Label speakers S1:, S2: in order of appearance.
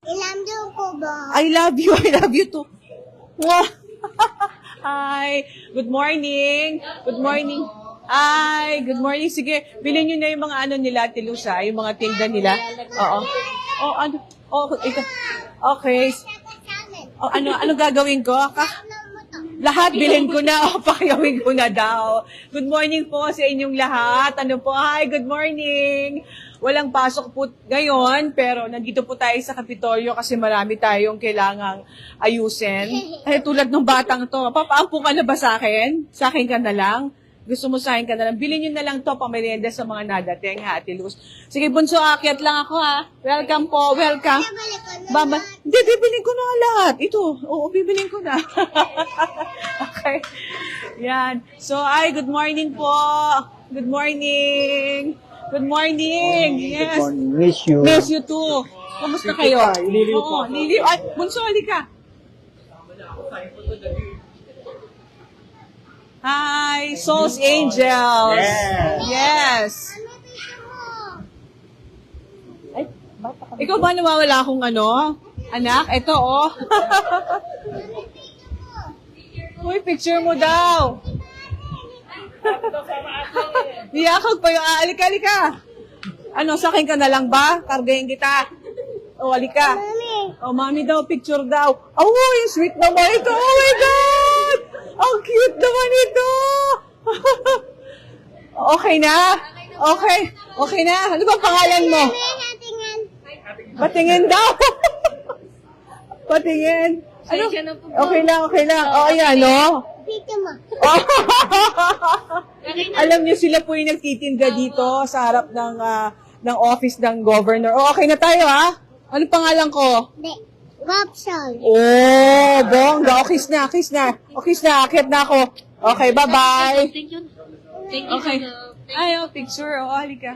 S1: Ilam daw ko ba?
S2: I love you. I love you too. Hi. Good morning. Good morning. Hi. Good morning. Sige, bilhin nyo na yung mga ano nila, Tilusa, yung mga tinda nila. Oo. Oh, ano? Oh, ito. Okay. Oh, ano, ano gagawin ko? Ka? Lahat bilhin ko na. O, pakiyawin ko na daw. Good morning po sa inyong lahat. Ano po? Hi, good morning. Walang pasok po ngayon, pero nandito po tayo sa Kapitolyo kasi marami tayong kailangang ayusin. Ay, tulad ng batang to. Papaampo ka na ba sa akin? Sa akin ka na lang? Gusto mo sa akin ka na lang? Bilhin nyo na lang to pamerienda sa mga nadating, ha, Ate Luz. Sige, bunso, akyat lang ako, ha. Welcome po, welcome. Baba. Hindi, bibilin ko na lahat. Ito. Oo, bibilin ko na. okay. Yan. So, ay, good morning po. Good morning. Good morning. Yes.
S3: Good morning. Miss you.
S2: Miss you too. Kumusta kayo?
S3: Liliw
S2: Oo,
S3: po
S2: liliw. Ay, bunso, halika. Hi, Souls Angels.
S3: Yes.
S2: Yes.
S1: Ano picture mo?
S2: Ay, Ikaw ba nawawala akong ano? Anak, ito oh. Picture mo daw. Niyakag pa yung aalika, alika. Ano, sa akin ka na lang ba? Kargayin kita. O, alika. O, mami daw, picture daw. Oh, yung sweet naman ito. Oh my God! Ang cute naman ito. okay na? Okay. Okay na. Ano ba pangalan mo? Patingin daw. Patingin. Ano? Okay lang, okay lang. O, ayan, no?
S1: Mo.
S2: Alam niyo sila po yung nagtitinda dito sa harap ng ah, ng office ng governor. O, okay na tayo, ha? Ano pangalan ko?
S1: Hindi. Gopsol.
S2: Oh, bongga. O, kiss na, kiss na. O, kiss na. Akit na ako. Okay, bye-bye.
S4: Thank you. Thank you.
S2: Okay.
S4: Sana.
S2: Ay, oh, picture. O, halika.